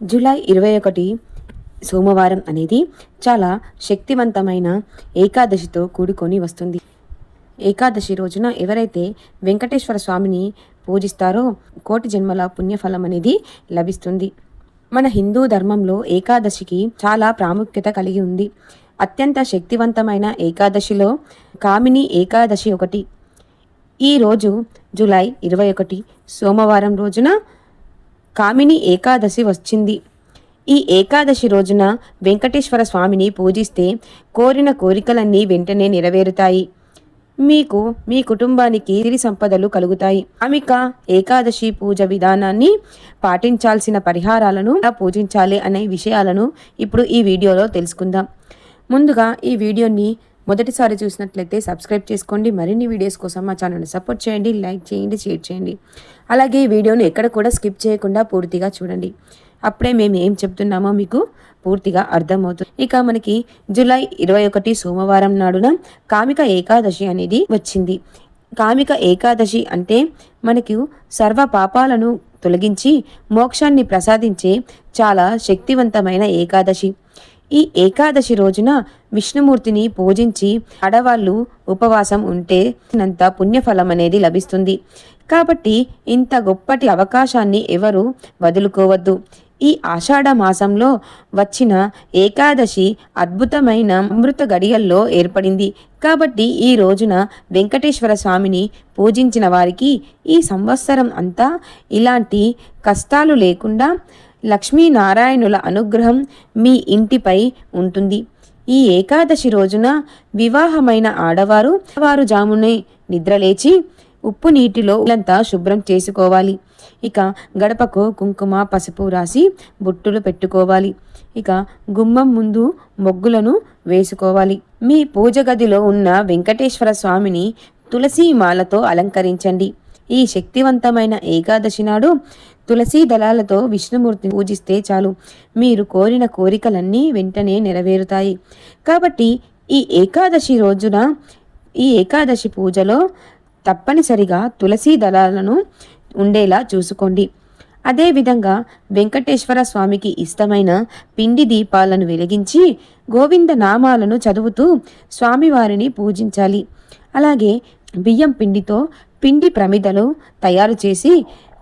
July ఇరవై ఒకటి సోమవారం అనేది చాలా శక్తివంతమైన ఏకాదశితో కూడుకొని వస్తుంది. ఏకాదశి రోజున ఎవరైతే వెంకటేశ్వర స్వామిని పూజిస్తారో కోటి జన్మల పుణ్యఫలం అనేది లభిస్తుంది. మన హిందూ ధర్మంలో ఏకాదశికి చాలా ప్రాముఖ్యత కలిగి ఉంది. అత్యంత శక్తివంతమైన ఏకాదశిలో కామిని ఏకాదశి ఒకటి. ఈ రోజు జూలై ఇరవై ఒకటి సోమవారం రోజున కామిని ఏకాదశి వచ్చింది. ఈ ఏకాదశి రోజున వెంకటేశ్వర స్వామిని పూజిస్తే కోరిన కోరికలన్నీ వెంటనే నెరవేరుతాయి. మీకు మీ కుటుంబానికి తిరి సంపదలు కలుగుతాయి. అమిక ఏకాదశి పూజ విధానాన్ని పాటించాల్సిన పరిహారాలను పూజించాలి అనే విషయాలను ఇప్పుడు ఈ వీడియోలో తెలుసుకుందాం. ముందుగా ఈ వీడియోని మొదటిసారి చూసినట్లయితే సబ్స్క్రైబ్ చేసుకోండి. మరిన్ని వీడియోస్ కోసం మా ఛానల్ని సపోర్ట్ చేయండి. లైక్ చేయండి షేర్ చేయండి. అలాగే ఈ ఎక్కడ కూడా స్కిప్ చేయకుండా పూర్తిగా చూడండి. అప్పుడే మేము ఏం చెప్తున్నామో మీకు పూర్తిగా అర్థమవుతుంది. ఇక మనకి జూలై ఇరవై ఒకటి సోమవారం నాడున కామిక ఏకాదశి అనేది వచ్చింది. కామిక ఏకాదశి అంటే మనకు సర్వ పాపాలను తొలగించి మోక్షాన్ని ప్రసాదించే చాలా శక్తివంతమైన ఏకాదశి. ఈ ఏకాదశి రోజున విష్ణుమూర్తిని పూజించి ఆడవాళ్ళు ఉపవాసం ఉంటే నంత పుణ్యఫలం అనేది లభిస్తుంది. కాబట్టి ఇంత గొప్పటి అవకాశాన్ని ఎవరు వదులుకోవద్దు. ఈ ఆషాఢ మాసంలో వచ్చిన ఏకాదశి అద్భుతమైన అమృత గడియల్లో ఏర్పడింది. కాబట్టి ఈ రోజున వెంకటేశ్వర స్వామిని పూజించిన వారికి ఈ సంవత్సరం అంతా ఇలాంటి కష్టాలు లేకుండా లక్ష్మీనారాయణుల అనుగ్రహం మీ ఇంటిపై ఉంటుంది. ఈ ఏకాదశి రోజున వివాహమైన ఆడవారు వారు జామునే నిద్రలేచి ఉప్పు నీటిలో ఇల్లంతా శుభ్రం చేసుకోవాలి. ఇక గడపకు కుంకుమ పసుపు రాసి బుట్టులు పెట్టుకోవాలి. ఇక గుమ్మం ముందు మొగ్గులను వేసుకోవాలి. మీ పూజ గదిలో ఉన్న వెంకటేశ్వర స్వామిని తులసి మాలతో అలంకరించండి. ఈ శక్తివంతమైన ఏకాదశి నాడు తులసీ దళాలతో విష్ణుమూర్తిని పూజిస్తే చాలు. మీరు కోరిన కోరికలన్నీ వెంటనే నెరవేరుతాయి. కాబట్టి ఈ ఏకాదశి రోజున ఈ ఏకాదశి పూజలో తప్పనిసరిగా తులసీ దళాలను ఉండేలా చూసుకోండి. అదేవిధంగా వెంకటేశ్వర స్వామికి ఇష్టమైన పిండి దీపాలను వెలిగించి గోవింద నామాలను చదువుతూ స్వామివారిని పూజించాలి. అలాగే బియ్యం పిండితో పిండి ప్రమిదలు తయారు చేసి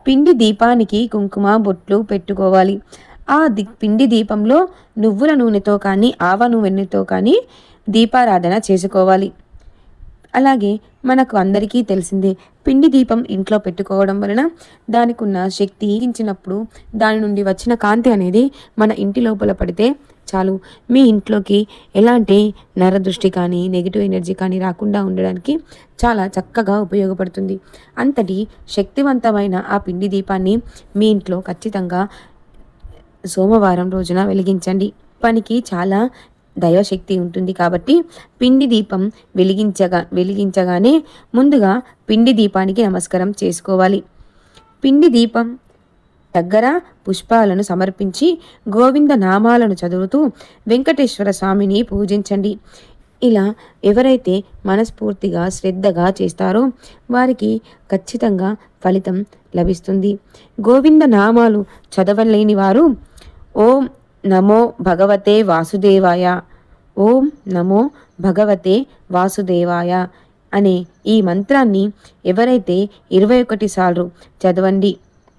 పిండి దీపానికి కుంకుమ బొట్లు పెట్టుకోవాలి. ఆ ది పిండి దీపంలో నువ్వుల నూనెతో కానీ ఆవ నూనెతో కానీ దీపారాధన చేసుకోవాలి. అలాగే మనకు అందరికీ తెలిసిందే పిండి దీపం ఇంట్లో పెట్టుకోవడం వలన దానికి ఉన్న శక్తి ఇచ్చినప్పుడు దాని నుండి వచ్చిన కాంతి అనేది మన ఇంటి లోపల పడితే చాలు. మీ ఇంట్లోకి ఎలాంటి నరదృష్టి కానీ నెగిటివ్ ఎనర్జీ కానీ రాకుండా ఉండడానికి చాలా చక్కగా ఉపయోగపడుతుంది. అంతటి శక్తివంతమైన ఆ పిండి దీపాన్ని మీ ఇంట్లో ఖచ్చితంగా సోమవారం రోజున వెలిగించండి. పనికి చాలా దైవశక్తి ఉంటుంది కాబట్టి పిండి దీపం వెలిగించగా వెలిగించగానే ముందుగా పిండి దీపానికి నమస్కారం చేసుకోవాలి. పిండి దీపం దగ్గర పుష్పాలను సమర్పించి గోవింద నామాలను చదువుతూ వెంకటేశ్వర స్వామిని పూజించండి. ఇలా ఎవరైతే మనస్ఫూర్తిగా శ్రద్ధగా చేస్తారో వారికి ఖచ్చితంగా ఫలితం లభిస్తుంది. గోవింద నామాలు చదవలేని వారు ఓం నమో భగవతే వాసుదేవాయ ఓం నమో భగవతే వాసుదేవాయ అనే ఈ మంత్రాన్ని ఎవరైతే ఇరవై ఒకటి సార్లు చదవండి.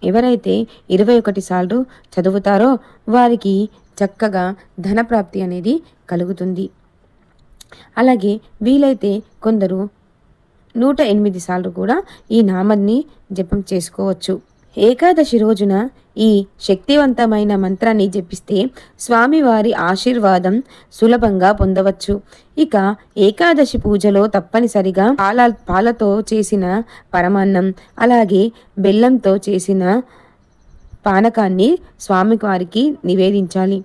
ఎవరైతే ఇరవై ఒకటి సార్లు చదువుతారో వారికి చక్కగా ధనప్రాప్తి అనేది కలుగుతుంది. అలాగే వీలైతే కొందరు నూట ఎనిమిది సార్లు కూడా ఈ నామాన్ని జపం చేసుకోవచ్చు. ఏకాదశి రోజున ఈ శక్తివంతమైన మంత్రాన్ని జపిస్తే స్వామివారి ఆశీర్వాదం సులభంగా పొందవచ్చు. ఇక ఏకాదశి పూజలో తప్పనిసరిగా పాల పాలతో చేసిన పరమాన్నం అలాగే బెల్లంతో చేసిన పానకాన్ని స్వామివారికి నివేదించాలి.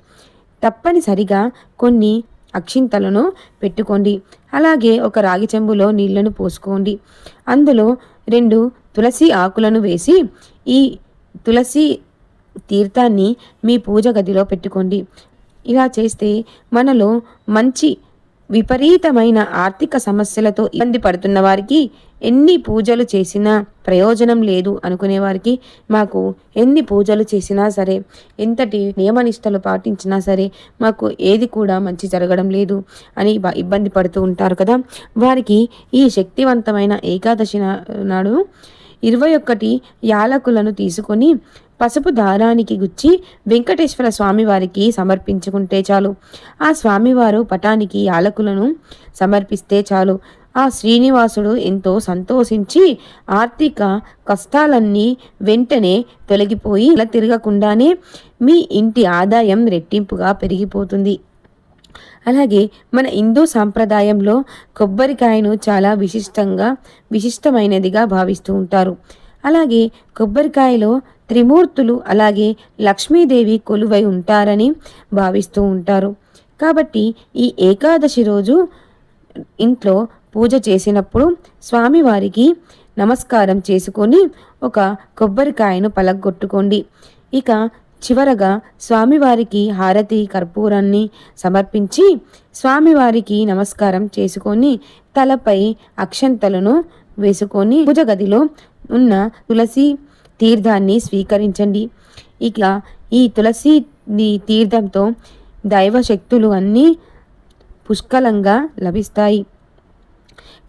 తప్పనిసరిగా కొన్ని అక్షింతలను పెట్టుకోండి. అలాగే ఒక రాగి చెంబులో నీళ్ళను పోసుకోండి. అందులో రెండు తులసి ఆకులను వేసి ఈ తులసి తీర్థాన్ని మీ పూజ గదిలో పెట్టుకోండి. ఇలా చేస్తే మనలో మంచి విపరీతమైన ఆర్థిక సమస్యలతో ఇబ్బంది పడుతున్న వారికి ఎన్ని పూజలు చేసినా ప్రయోజనం లేదు అనుకునే వారికి మాకు ఎన్ని పూజలు చేసినా సరే ఎంతటి నియమనిష్టలు పాటించినా సరే మాకు ఏది కూడా మంచి జరగడం లేదు అని ఇబ్బంది పడుతూ ఉంటారు కదా. వారికి ఈ శక్తివంతమైన ఏకాదశి నాడు ఇరవై ఒక్కటి యాలకులను తీసుకొని పసుపు దారానికి గుచ్చి వెంకటేశ్వర స్వామివారికి సమర్పించుకుంటే చాలు. ఆ స్వామివారు పటానికి యాలకులను సమర్పిస్తే చాలు. ఆ శ్రీనివాసుడు ఎంతో సంతోషించి ఆర్థిక కష్టాలన్నీ వెంటనే తొలగిపోయి ఇలా తిరగకుండానే మీ ఇంటి ఆదాయం రెట్టింపుగా పెరిగిపోతుంది. అలాగే మన హిందూ సాంప్రదాయంలో కొబ్బరికాయను చాలా విశిష్టంగా విశిష్టమైనదిగా భావిస్తూ ఉంటారు. అలాగే కొబ్బరికాయలో త్రిమూర్తులు అలాగే లక్ష్మీదేవి కొలువై ఉంటారని భావిస్తూ ఉంటారు. కాబట్టి ఈ ఏకాదశి రోజు ఇంట్లో పూజ చేసినప్పుడు స్వామివారికి నమస్కారం చేసుకొని ఒక కొబ్బరికాయను పలగొట్టుకోండి. ఇక చివరగా స్వామివారికి హారతి కర్పూరాన్ని సమర్పించి స్వామివారికి నమస్కారం చేసుకొని తలపై అక్షంతలను వేసుకొని పూజ గదిలో ఉన్న తులసి తీర్థాన్ని స్వీకరించండి. ఇక ఈ తులసి తీర్థంతో దైవశక్తులు అన్నీ పుష్కలంగా లభిస్తాయి.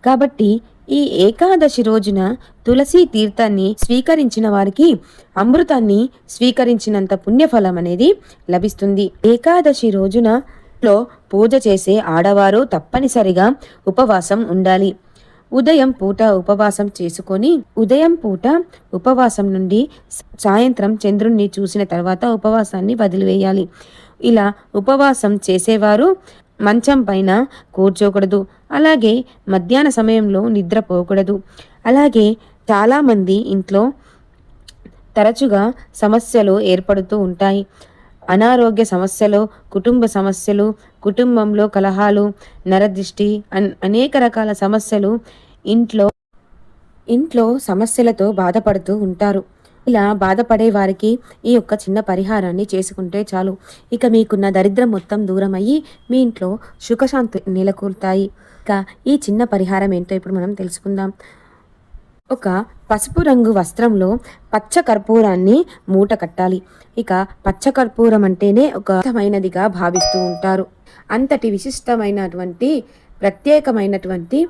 కాబట్టి ఈ ఏకాదశి రోజున తులసి తీర్థాన్ని స్వీకరించిన వారికి అమృతాన్ని స్వీకరించినంత పుణ్యఫలం అనేది లభిస్తుంది. ఏకాదశి రోజున లో పూజ చేసే ఆడవారు తప్పనిసరిగా ఉపవాసం ఉండాలి. ఉదయం పూట ఉపవాసం చేసుకొని ఉదయం పూట ఉపవాసం నుండి సాయంత్రం చంద్రుణ్ణి చూసిన తర్వాత ఉపవాసాన్ని వదిలివేయాలి. ఇలా ఉపవాసం చేసేవారు మంచం పైన కూర్చోకూడదు. అలాగే మధ్యాహ్న సమయంలో నిద్రపోకూడదు అలాగే చాలామంది ఇంట్లో తరచుగా సమస్యలు ఏర్పడుతూ ఉంటాయి. అనారోగ్య సమస్యలు కుటుంబ సమస్యలు కుటుంబంలో కలహాలు నరదృష్టి అనేక రకాల సమస్యలు ఇంట్లో ఇంట్లో సమస్యలతో బాధపడుతూ ఉంటారు. ఇలా బాధపడే వారికి ఈ యొక్క చిన్న పరిహారాన్ని చేసుకుంటే చాలు. ఇక మీకున్న దరిద్రం మొత్తం దూరం అయ్యి మీ ఇంట్లో సుఖశాంతి నెలకొల్తాయి. ఇక ఈ చిన్న పరిహారం ఏంటో ఇప్పుడు మనం తెలుసుకుందాం. ఒక పసుపు రంగు వస్త్రంలో పచ్చ కర్పూరాన్ని మూట కట్టాలి. ఇక పచ్చ కర్పూరం అంటేనే ఒక అర్థమైనదిగా భావిస్తూ ఉంటారు. అంతటి విశిష్టమైనటువంటి ప్రత్యేకమైనటువంటి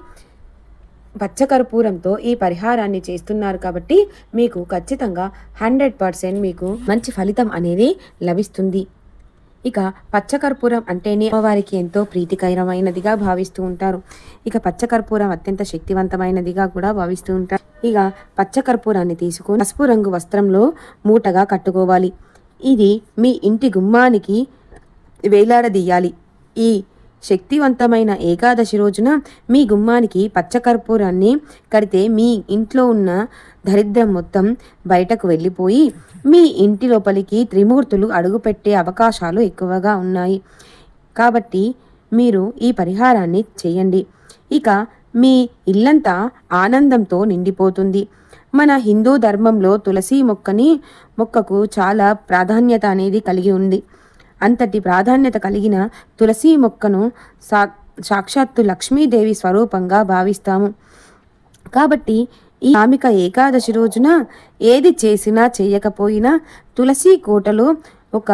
పచ్చకర్పూరంతో ఈ పరిహారాన్ని చేస్తున్నారు కాబట్టి మీకు ఖచ్చితంగా హండ్రెడ్ పర్సెంట్ మీకు మంచి ఫలితం అనేది లభిస్తుంది. ఇక పచ్చకర్పూరం అంటేనే అమ్మవారికి ఎంతో ప్రీతికరమైనదిగా భావిస్తూ ఉంటారు. ఇక పచ్చకర్పూరం అత్యంత శక్తివంతమైనదిగా కూడా భావిస్తూ ఉంటారు. ఇక పచ్చకర్పూరాన్ని తీసుకుని పసుపు రంగు వస్త్రంలో మూటగా కట్టుకోవాలి. ఇది మీ ఇంటి గుమ్మానికి వేలాడదీయాలి. ఈ శక్తివంతమైన ఏకాదశి రోజున మీ గుమ్మానికి పచ్చకర్పూరాన్ని కడితే మీ ఇంట్లో ఉన్న దరిద్రం మొత్తం బయటకు వెళ్ళిపోయి మీ ఇంటి లోపలికి త్రిమూర్తులు అడుగుపెట్టే అవకాశాలు ఎక్కువగా ఉన్నాయి. కాబట్టి మీరు ఈ పరిహారాన్ని చేయండి. ఇక మీ ఇల్లంతా ఆనందంతో నిండిపోతుంది. మన హిందూ ధర్మంలో తులసి మొక్కని మొక్కకు చాలా ప్రాధాన్యత అనేది కలిగి ఉంది. అంతటి ప్రాధాన్యత కలిగిన తులసి మొక్కను సా సాక్షాత్తు లక్ష్మీదేవి స్వరూపంగా భావిస్తాము. కాబట్టి ఈ ఆమిక ఏకాదశి రోజున ఏది చేసినా చేయకపోయినా తులసి కోటలో ఒక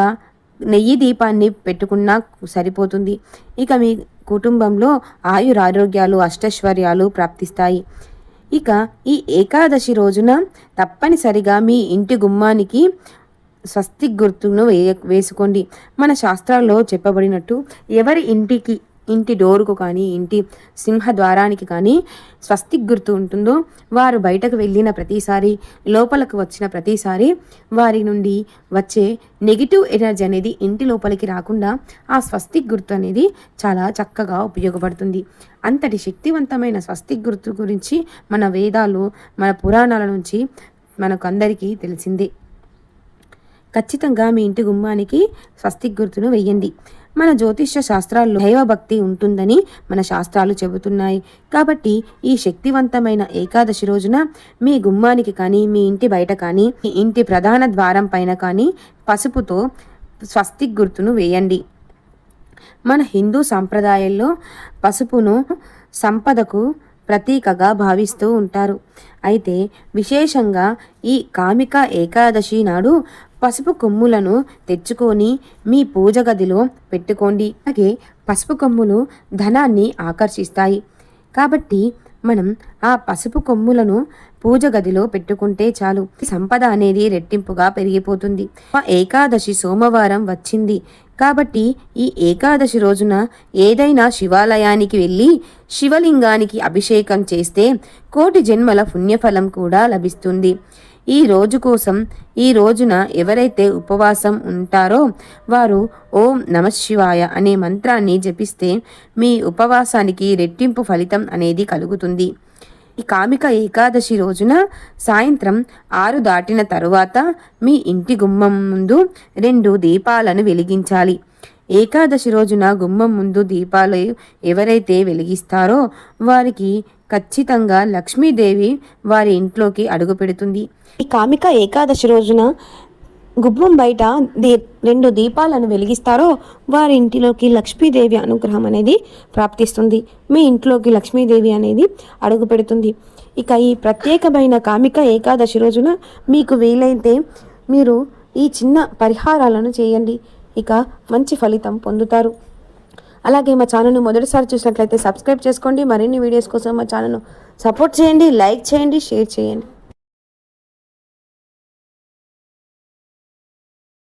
నెయ్యి దీపాన్ని పెట్టుకున్నా సరిపోతుంది. ఇక మీ కుటుంబంలో ఆయురారోగ్యాలు అష్టైశ్వర్యాలు ప్రాప్తిస్తాయి. ఇక ఈ ఏకాదశి రోజున తప్పనిసరిగా మీ ఇంటి గుమ్మానికి స్వస్తిక్ గుర్తును వేయ వేసుకోండి. మన శాస్త్రాల్లో చెప్పబడినట్టు ఎవరి ఇంటికి ఇంటి డోరుకు కానీ ఇంటి సింహద్వారానికి కానీ స్వస్తిక్ గుర్తు ఉంటుందో వారు బయటకు వెళ్ళిన ప్రతిసారి లోపలకు వచ్చిన ప్రతిసారి వారి నుండి వచ్చే నెగిటివ్ ఎనర్జీ అనేది ఇంటి లోపలికి రాకుండా ఆ స్వస్తిక్ గుర్తు అనేది చాలా చక్కగా ఉపయోగపడుతుంది. అంతటి శక్తివంతమైన స్వస్తిక్ గుర్తు గురించి మన వేదాలు మన పురాణాల నుంచి మనకు అందరికీ తెలిసిందే. ఖచ్చితంగా మీ ఇంటి గుమ్మానికి స్వస్తిక్ గుర్తును వెయ్యండి. మన జ్యోతిష్య శాస్త్రాల్లో దైవభక్తి ఉంటుందని మన శాస్త్రాలు చెబుతున్నాయి. కాబట్టి ఈ శక్తివంతమైన ఏకాదశి రోజున మీ గుమ్మానికి కానీ మీ ఇంటి బయట కానీ మీ ఇంటి ప్రధాన ద్వారం పైన కానీ పసుపుతో స్వస్తిక్ గుర్తును వేయండి. మన హిందూ సంప్రదాయంలో పసుపును సంపదకు ప్రతీకగా భావిస్తూ ఉంటారు. అయితే విశేషంగా ఈ కామిక ఏకాదశి నాడు పసుపు కొమ్ములను తెచ్చుకొని మీ పూజ గదిలో పెట్టుకోండి. అలాగే పసుపు కొమ్ములు ధనాన్ని ఆకర్షిస్తాయి. కాబట్టి మనం ఆ పసుపు కొమ్ములను పూజ గదిలో పెట్టుకుంటే చాలు. సంపద అనేది రెట్టింపుగా పెరిగిపోతుంది. ఆ ఏకాదశి సోమవారం వచ్చింది. కాబట్టి ఈ ఏకాదశి రోజున ఏదైనా శివాలయానికి వెళ్ళి శివలింగానికి అభిషేకం చేస్తే కోటి జన్మల పుణ్యఫలం కూడా లభిస్తుంది. ఈ రోజు కోసం ఈ రోజున ఎవరైతే ఉపవాసం ఉంటారో వారు ఓం నమ శివాయ అనే మంత్రాన్ని జపిస్తే మీ ఉపవాసానికి రెట్టింపు ఫలితం అనేది కలుగుతుంది. ఈ కామిక ఏకాదశి రోజున సాయంత్రం ఆరు దాటిన తరువాత మీ ఇంటి గుమ్మం ముందు రెండు దీపాలను వెలిగించాలి. ఏకాదశి రోజున గుమ్మం ముందు దీపాలు ఎవరైతే వెలిగిస్తారో వారికి ఖచ్చితంగా లక్ష్మీదేవి వారి ఇంట్లోకి అడుగు పెడుతుంది. ఈ కామిక ఏకాదశి రోజున గుబ్బం బయట దీ రెండు దీపాలను వెలిగిస్తారో వారి ఇంటిలోకి లక్ష్మీదేవి అనుగ్రహం అనేది ప్రాప్తిస్తుంది. మీ ఇంట్లోకి లక్ష్మీదేవి అనేది అడుగు పెడుతుంది. ఇక ఈ ప్రత్యేకమైన కామిక ఏకాదశి రోజున మీకు వీలైతే మీరు ఈ చిన్న పరిహారాలను చేయండి. ఇక మంచి ఫలితం పొందుతారు. అలాగే మా ఛానల్ను మొదటిసారి చూసినట్లయితే సబ్స్క్రైబ్ చేసుకోండి. మరిన్ని వీడియోస్ కోసం మా ఛానల్ను సపోర్ట్ చేయండి లైక్ చేయండి షేర్ చేయండి.